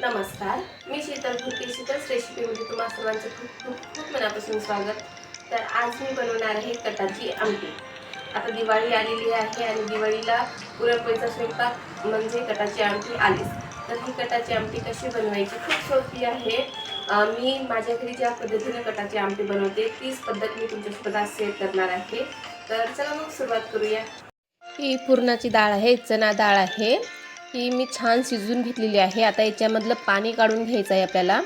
नमस्कार मी शीतल भुके शीतल्स रेसिपीमध्ये तुम्हा सर्वांचं खूप खूप खूप मनापासून स्वागत. तर आज मी बनवणार आहे कटाची आमटी. आता दिवाळी आलेली आहे आणि दिवाळीला पुरणपोळीचा स्वयंपाक म्हणजे कटाची आमटी आलीच. तर ही कटाची आमटी कशी बनवायची खूप सोपी आहे. मी माझ्या घरी ज्या पद्धतीने कटाची आमटी बनवते तीच पद्धत मी तुमच्यासोबत आज शेअर करणार आहे. तर चला मग सुरुवात करूया. ही पुरणाची डाळ आहे चणा डाळ आहे. ही मी छान शिजवून घेतलेली आहे. आता याच्यामधलं पाणी काढून घ्यायचं आहे आपल्याला.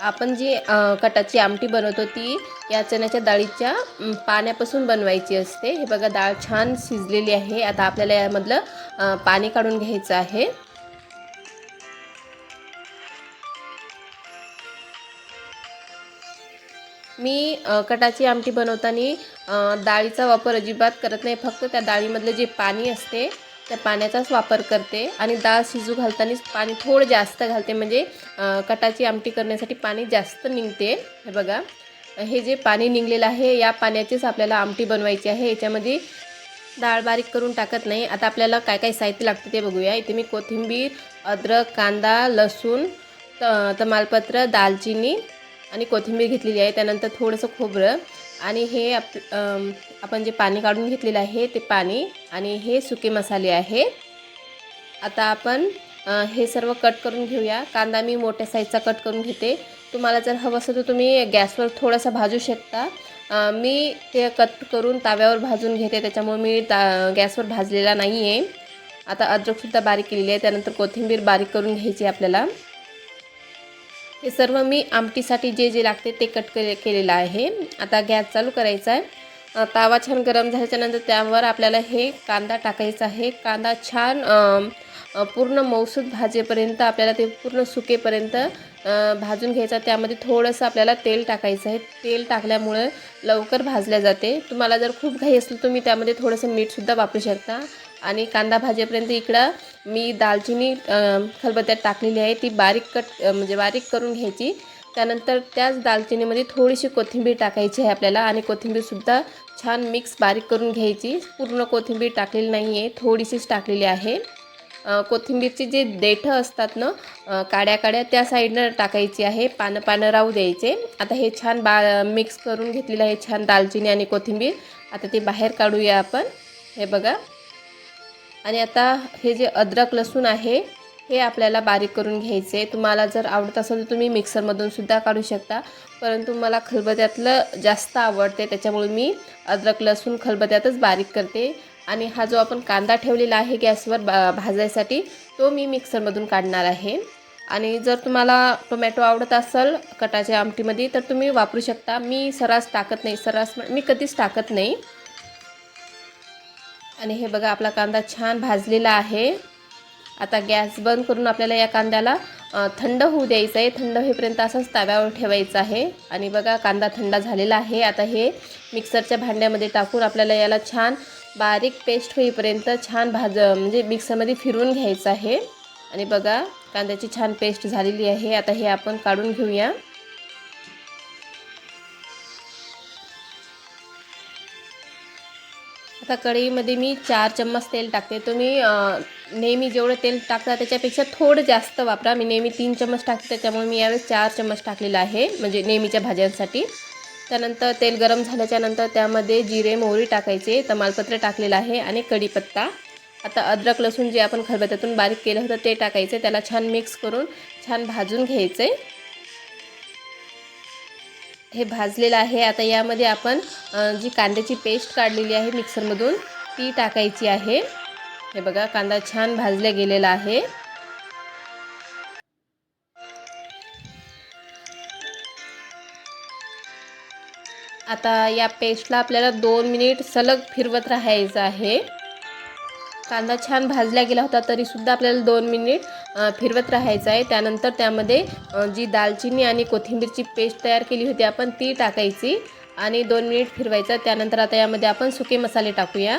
आपण जी कटाची आमटी बनवतो ती या चण्याच्या डाळीच्या पाण्यापासून बनवायची असते. हे बघा डाळ छान शिजलेली आहे. आता आपल्याला यामधलं पाणी काढून घ्यायचं आहे. मी कटाची आमटी बनवताना डाळीचा वापर अजिबात करत नाही. फक्त त्या डाळीमधलं जे पाणी असते त्या पाण्याचाच वापर करते आणि डाळ शिजू घालतानाच पाणी थोडं जास्त घालते म्हणजे कटाची आमटी करण्यासाठी पाणी जास्त निघते. हे बघा हे जे पाणी निघलेलं आहे या पाण्याचीच आपल्याला आमटी बनवायची आहे. याच्यामध्ये डाळ बारीक करून टाकत नाही. आता आपल्याला काय काय साहित्य लागतं ते बघूया. इथे मी कोथिंबीर अद्रक कांदा लसूण त तमालपत्र दालचिनी आणि कोथिंबीर घेतलेली आहे. त्यानंतर थोडंसं खोबरं आणि हे आप आपण जे पाणी काढून घेतलेलं आहे ते पाणी आणि हे सुके मसाले आहे. आता आपण हे सर्व कट करून घेऊया. कांदा मी मोठ्या साईजचा कट करून घेते. तुम्हाला जर हवं असेल तर तुम्ही गॅसवर थोडासा भाजू शकता. मी ते कट करून ताव्यावर भाजून घेते. त्याच्यामुळे मी ता गॅसवर भाजलेला नाही आहे आता अद्रकसुद्धा बारीक केलेली आहे. त्यानंतर कोथिंबीर बारीक करून घ्यायची आपल्याला. हे सर्व मी आमटीसाठी जे जे लागते ते कट के केलेलं आहे. आता गॅस चालू करायचा आहे. तावा छान गरम झाल्याच्यानंतर त्यावर आपल्याला हे कांदा टाकायचा आहे. कांदा छान पूर्ण मौसूद भाजेपर्यंत आपल्याला ते पूर्ण सुकेपर्यंत भाजून घ्यायचा. त्यामध्ये थोडंसं आपल्याला तेल टाकायचं आहे. तेल टाकल्यामुळं लवकर भाजल्या जाते. तुम्हाला जर खूप घाई असेल तुम्ही त्यामध्ये थोडंसं मीठसुद्धा वापरू शकता. आणि कांदा भाजेपर्यंत इकडं मी दालचिनी खलबत्त्यात टाकलेली आहे. ती बारीक कट म्हणजे बारीक करून घ्यायची. त्यानंतर त्याच दालचिनीमध्ये थोडीशी कोथिंबीर टाकायची आहे आपल्याला आणि कोथिंबीरसुद्धा छान मिक्स बारीक करून घ्यायची. पूर्ण कोथिंबीर टाकलेली नाही आहे थोडीशीच टाकलेली आहे. कोथिंबीरची जे देठं असतात ना काड्या काड्या त्या साईडनं टाकायची आहे. पानं पानं राहू द्यायचे. आता हे छान बा मिक्स करून घेतलेलं आहे छान दालचिनी आणि कोथिंबीर. आता ते बाहेर काढूया आपण. हे बघा. आणि आता हे जे अद्रक लसूण आहे हे आपल्याला बारीक करून घ्यायचे. तुम्हाला जर आवडत असेल तर तुम्ही मिक्सरमधून सुद्धा काढू शकता. परंतु मला खलबत्यातलं जास्त आवडते त्याच्यामुळे मी अद्रक लसूण खलबत्यातच बारीक करते. आणि हा जो आपण कांदा ठेवलेला आहे गॅसवर बा भाजायसाठी तो मी मिक्सरमधून काढणार आहे. आणि जर तुम्हाला टोमॅटो आवडत असेल कटाच्या आमटीमध्ये तर तुम्ही वापरू शकता. मी सरास टाकत नाही सरास मी कधीच टाकत नाही. आणि हे बघा आपला कांदा छान भाजलेला आहे. आता गॅस बंद करून आपल्याला या कांद्याला थंड होऊ द्यायचं आहे. थंड होईपर्यंत असंच तव्यावर ठेवायचं आहे. आणि बघा कांदा थंड झालेला आहे. आता हे मिक्सरच्या भांड्यामध्ये टाकून आपल्याला याला छान बारीक पेस्ट होईपर्यंत छान भाज म्हणजे मिक्सरमध्ये फिरवून घ्यायचं आहे. आणि बघा कांद्याची छान पेस्ट झालेली आहे. आता हे आपण काढून घेऊया. आता कढईमध्ये मी चार चम्मच तेल टाकते. तुम्ही नेहमी जेवढं तेल टाकता त्याच्यापेक्षा थोडं जास्त वापरा. मी नेहमी तीन चम्मच टाकते त्याच्यामुळे मी यावेळेस चार चम्मच टाकलेलं आहे म्हणजे नेहमीच्या भाज्यांसाठी. त्यानंतर तेल गरम झाल्याच्यानंतर त्यामध्ये जिरे मोहरी टाकायचे तमालपत्र टाकलेलं आहे आणि कढीपत्ता. आता अद्रक लसूण जे आपण खलबत्त्यातून बारीक केलं होतं ते टाकायचं. त्याला छान मिक्स करून छान भाजून घ्यायचं. आहे हे भाजलेलं आहे. आता यामध्ये आपण जी कांद्याची पेस्ट काढलेली आहे मिक्सरमधून ती टाकायची आहे. हे बघा कांदा छान भाजला गेलेला आहे. आता या पेस्टला आपल्याला दोन मिनिट सलग फिरवत राहायचं आहे. कांदा छान भाजला गेला होता तरीसुद्धा आपल्याला दोन मिनिट फिरवत राहायचं आहे. त्यानंतर त्यामध्ये जी दालचिनी आणि कोथिंबीरची पेस्ट तयार केली होती आपण ती टाकायची आणि दोन मिनिट फिरवायचं. त्यानंतर आता यामध्ये आपण सुके मसाले टाकूया.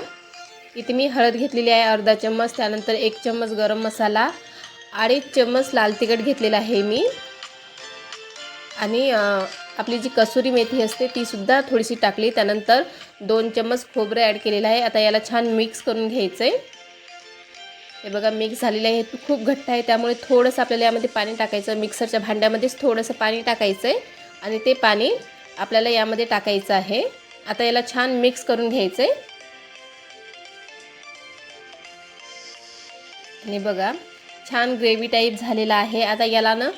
इथे मी हळद घेतलेली आहे अर्धा चम्मच. त्यानंतर एक चम्मच गरम मसाला अडीच चम्मच लाल तिखट घेतलेला आहे मी. आणि आपली जी कसुरी मेथी असते तीसुद्धा थोडीशी टाकली. त्यानंतर दोन चम्मच खोबरं ॲड केलेलं आहे. आता याला छान मिक्स करून घ्यायचं आहे हे बघा मिक्स झालेलं आहे. हे खूप घट्ट आहे. त्यामुळे थोडंसं आपल्याला यामध्ये पाणी टाकायचं. मिक्सरच्या भांड्यामध्येच थोडंसं पाणी टाकायचं आहे आणि ते पाणी आपल्याला यामध्ये टाकायचं आहे. आता याला छान मिक्स करून घ्यायचं आहे आणि बघा छान ग्रेव्ही टाईप झालेला आहे. आता याला ना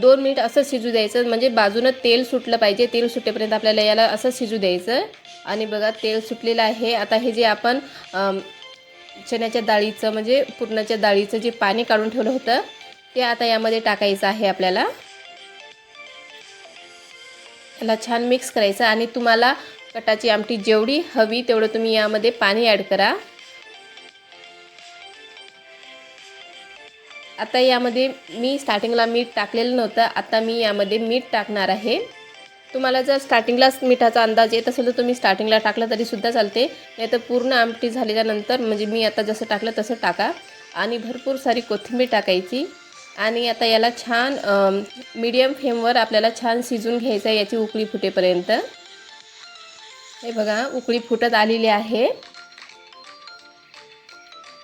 दोन मिनिट असं शिजू द्यायचं. म्हणजे बाजूनं तेल सुटलं पाहिजे. तेल सुटेपर्यंत आपल्याला याला असं शिजू द्यायचं. आणि बघा तेल सुटलेलं आहे. आता हे जे आपण चण्याच्या डाळीचं म्हणजे पुरणाच्या डाळीचं जे पाणी काढून ठेवलं होतं ते आता यामध्ये टाकायचं आहे आपल्याला. याला छान मिक्स करायचं आणि तुम्हाला कटाची आमटी जेवढी हवी तेवढं तुम्ही यामध्ये पाणी ॲड करा. आता यामध्ये मी स्टार्टिंगला मीठ टाकलेलं नव्हतं आता मी यामध्ये मीठ टाकणार आहे. तुम्हाला जर स्टार्टिंगलाच मिठाचा अंदाज येत असेल तर तुम्ही स्टार्टिंगला टाकलं तरीसुद्धा चालते. नाही तर पूर्ण आमटी झाल्यानंतर म्हणजे मी आता जसं टाकलं तसं टाका. आणि भरपूर सारी कोथिंबीर टाकायची. आणि आता याला छान मीडियम फ्लेमवर आपल्याला छान शिजून घ्यायचं आहे याची उकळी फुटेपर्यंत. हे बघा उकळी फुटत आलेली आहे.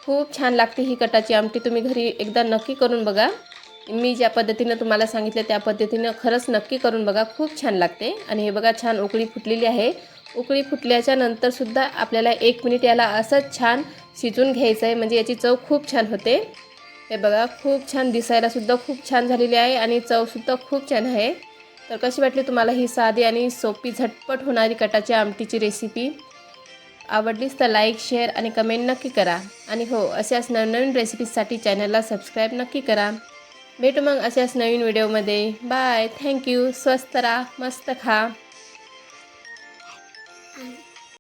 खूप छान लागते ही कटाची आमटी. तुम्ही घरी एकदा नक्की करून बघा. मी ज्या पद्धतीनं तुम्हाला सांगितलं त्या पद्धतीनं खरंच नक्की करून बघा. खूप छान लागते. आणि हे बघा छान उकळी फुटलेली आहे. उकळी फुटल्याच्या नंतरसुद्धा आपल्याला एक मिनिट याला असंच छान शिजून घ्यायचं आहे म्हणजे याची चव खूप छान होते. हे बघा खूप छान दिसायलासुद्धा खूप छान झालेली आहे आणि चवसुद्धा खूप छान आहे. तर कशी वाटली तुम्हाला ही साधी आणि सोपी झटपट होणारी कटाची आमटीची रेसिपी आवडलीच तर लाईक शेअर आणि कमेंट नक्की करा. आणि हो अशाच नवनवीन रेसिपीजसाठी चॅनलला सबस्क्राईब नक्की करा. भेटू मग अशाच नवीन व्हिडिओमध्ये. बाय थँक्यू स्वस्त राहा. मस्त खा.